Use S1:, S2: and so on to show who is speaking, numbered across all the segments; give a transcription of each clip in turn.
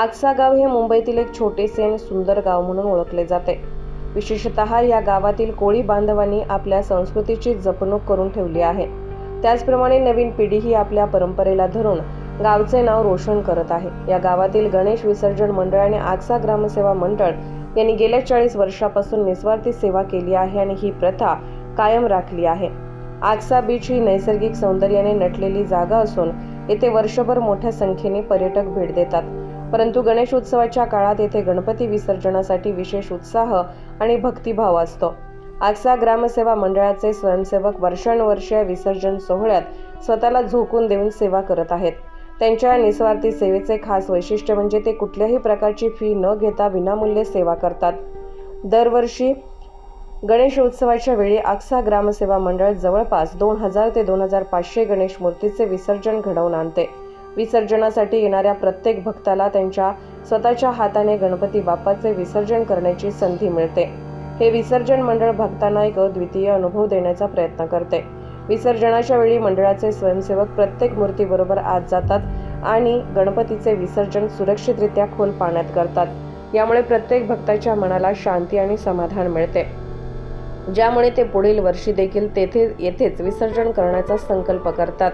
S1: आगसा गाव हे मुंबईतील एक छोटेसे आणि सुंदर गाव म्हणून ओळखले जाते. विशेषतः या गावातील कोळी बांधवांनी आपल्या संस्कृतीची जपणूक करून ठेवली आहे. त्याचप्रमाणे नवीन पिढीही आपल्या परंपरेला धरून गावचे नाव रोशन करत आहे. या गावातील गणेश विसर्जन मंडळ आणि आगसा ग्रामसेवा मंडळ यांनी गेल्या चाळीस वर्षापासून निस्वार्थी सेवा केली आहे आणि ही प्रथा कायम राखली आहे. आगसा बीच ही नैसर्गिक सौंदर्याने नटलेली जागा असून येथे वर्षभर मोठ्या संख्येने पर्यटक भेट देतात. परंतु गणेश उत्सवाच्या काळात येथे गणपती विसर्जनासाठी विशेष उत्साह आणि भक्तिभाव असतो. आगसा ग्रामसेवा मंडळाचे स्वयंसेवक वर्षानुवर्ष या विसर्जन सोहळ्यात स्वतःला झोकून देऊन सेवा करत आहेत. त्यांच्या निस्वार्थी सेवेचे खास वैशिष्ट्य म्हणजे ते कुठल्याही प्रकारची फी न घेता विनामूल्य सेवा करतात. दरवर्षी गणेश उत्सवाच्या वेळी आक्सा ग्रामसेवा मंडळ जवळपास दोन हजार ते दोन हजार पाचशे गणेश मूर्तीचे विसर्जन घडवून आणते. विसर्जनासाठी येणाऱ्या प्रत्येक भक्ताला त्यांच्या स्वतःच्या हाताने गणपती बाप्पाचे विसर्जन करण्याची संधी मिळते. हे विसर्जन मंडळ भक्तांना एक अद्वितीय अनुभव देण्याचा प्रयत्न करते. विसर्जनाच्या वेळी मंडळाचे स्वयंसेवक प्रत्येक मूर्तीबरोबर आत जातात आणि गणपतीचे विसर्जन सुरक्षितरित्या खोल पाण्यात करतात. यामुळे प्रत्येक भक्ताच्या मनाला शांती आणि समाधान मिळते. ज्यामुळे ते पुढील वर्षी देखील तेथे येथेच विसर्जन करण्याचा संकल्प करतात.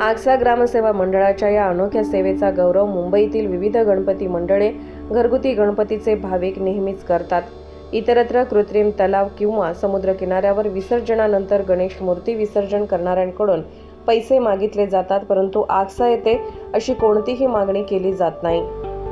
S1: आगसा ग्रामसेवा मंडळाच्या या अनोख्या सेवेचा गौरव मुंबईतील विविध गणपती मंडळे घरगुती गणपतीचे भाविक नेहमीच करतात. इतरत्र कृत्रिम तलाव किंवा समुद्रकिनाऱ्यावर विसर्जनानंतर गणेश मूर्ती विसर्जन करणाऱ्यांकडून पैसे मागितले जातात परंतु आगसा येथे अशी कोणतीही मागणी केली जात नाही.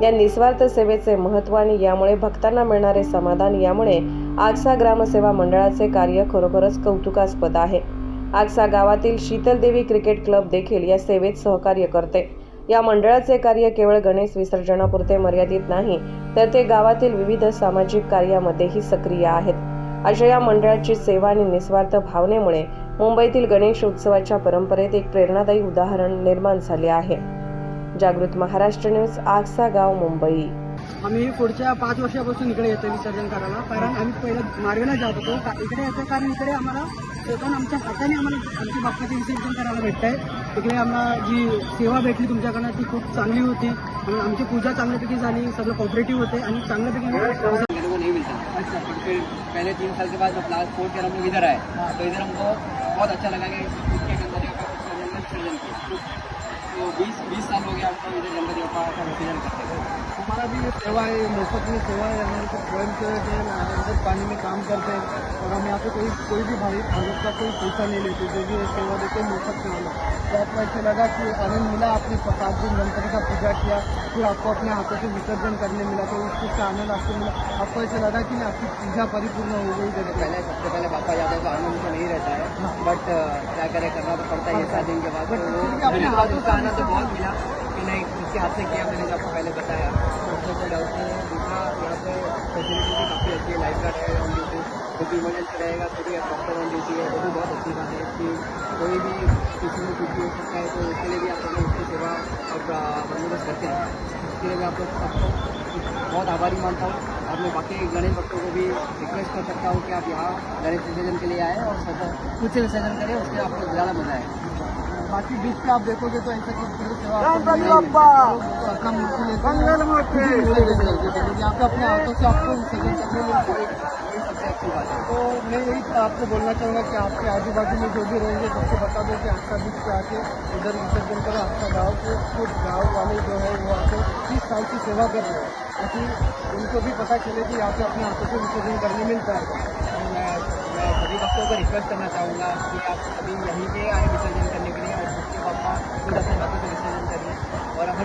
S1: या निस्वार्थ सेवेचे महत्त्व आणि यामुळे भक्तांना मिळणारे समाधान यामुळे आगसा ग्रामसेवा मंडळाचे कार्य खरोखरच कौतुकास्पद आहे. आगसा गावातील शीतलदेवी क्रिकेट क्लब देखील या सेवेत सहकार्य करते. या मंडळाचे कार्य केवळ गणेश विसर्जनापुरते मर्यादित नाही तर ते गावातील विविध सामाजिक कार्यामध्येही सक्रिय आहेत. अशा या मंडळाची सेवा आणि निस्वार्थ भावनेमुळे मुंबईतील गणेश उत्सवाच्या परंपरेत एक प्रेरणादायी उदाहरण निर्माण झाले आहे. जागृत महाराष्ट्र न्यूज आगसा गाव मुंबई.
S2: आम्ही पुढच्या पाच वर्षापासून इकडे येतो विसर्जन करायला. कारण आम्ही पहिलं मार्गेला जात होतो. इकडे येतो कारण इकडे आम्हाला स्वतः आमच्या हाताने आम्हाला आमच्या बाप्पाचे विसर्जन करायला भेटत आहे इकडे आम्हाला जी सेवा भेटली तुमच्याकडनं ती खूप चांगली होती. आमची पूजा चांगल्यापैकी झाली सगळं कॉपरेटिव्ह होते आणि चांगल्यापैकी आम्ही
S3: मेरे को नहीं मिलता अच्छा. फिर पहले तीन साल के बाद जब लास्ट फोर्थ ईयर हम लोग इधर आए तो इधर हमको बहुत अच्छा लगा कि अंदर तो बीस बीस साल हो गया हमको इधर का विसर्जन करते हुए।
S2: हमारा भी ये सेवा है मुफ़्त में सेवा है हमारे को स्वयं है अंदर पानी में काम करते हैं। और हम यहाँ पे कोई कोई भी भाई भागवत का कोई पैसा नहीं लेते जो भी ये सेवा देते हैं मुफ़्त सेवा हैं। तो आपको ऐसे लगा कि आनंद मिला आपने सात दिन गणपति का पूजा किया फिर आपको अपने हाथों से विसर्जन करने मिला तो उस चीज़ का आनंद आपको मिला। आपको ऐसे लगा कि आपकी पूजा परिपूर्ण हो गई
S3: तो पहले सबसे पहले बापा जाते हैं तो आनंद तो नहीं रहता है। बट क्या करे करना तो पड़ता ही सात दिन के बाद। तो वो उसका आनंद तो बहुत मिला कि नहीं जिसके हाथ से किया मैंने आपको पहले बताया। तो कोई डाउट नहीं है। दूसरा यहाँ पे फैसिलिटी भी काफ़ी अच्छी है लाइफ गार्ड है जो भी इमरजेंसी रहेगा तो भी डॉक्टर ड्यूटी है वो भी बहुत अच्छी बात है कि कोई भी किसी में कुछ भी हो सकता है तो उसके लिए भी आप लोग उसकी सेवा और बंदोबस्त करते हैं इसके लिए मैं आप लोग सबको बहुत आभारी मानता हूँ और मैं बाकी गणेश भक्तों को भी रिक्वेस्ट कर सकता हूँ कि आप यहाँ गणेश विसर्जन के लिए आए और सब खुद से विसर्जन करें उससे आपको ज़्यादा मज़ा आए
S2: बाकी बीच पे आप देखोगे तो ऐसा कुछ आपको मूर्ति लेते हैं खुद ही मूर्ति लेके चलते हैं। लेकिन यहाँ पे अपने हाथों से आपको विसर्जन करने मिलता है
S3: अच्छी है
S2: तो मैं यही आपको बोलना चाहूँगा कि आपके आजू बाजू में जो भी रहेंगे सबको बता दो कि आपका बीच पे आके इधर विसर्जन करो आपका गाँव के कुछ गाँव वाले जो है वो आपको तीस साल की सेवा कर रहे हैं। ताकि उनको भी पता चले कि यहाँ पे अपने हाथों से विसर्जन करने मिलता है।
S3: मैं मैं सभी भक्तों को रिक्वेस्ट करना चाहूँगा कि आप सभी यहीं पे आए विसर्जन करने के लिए और बापा खुद अपने हाथों से विसर्जन करिए और हर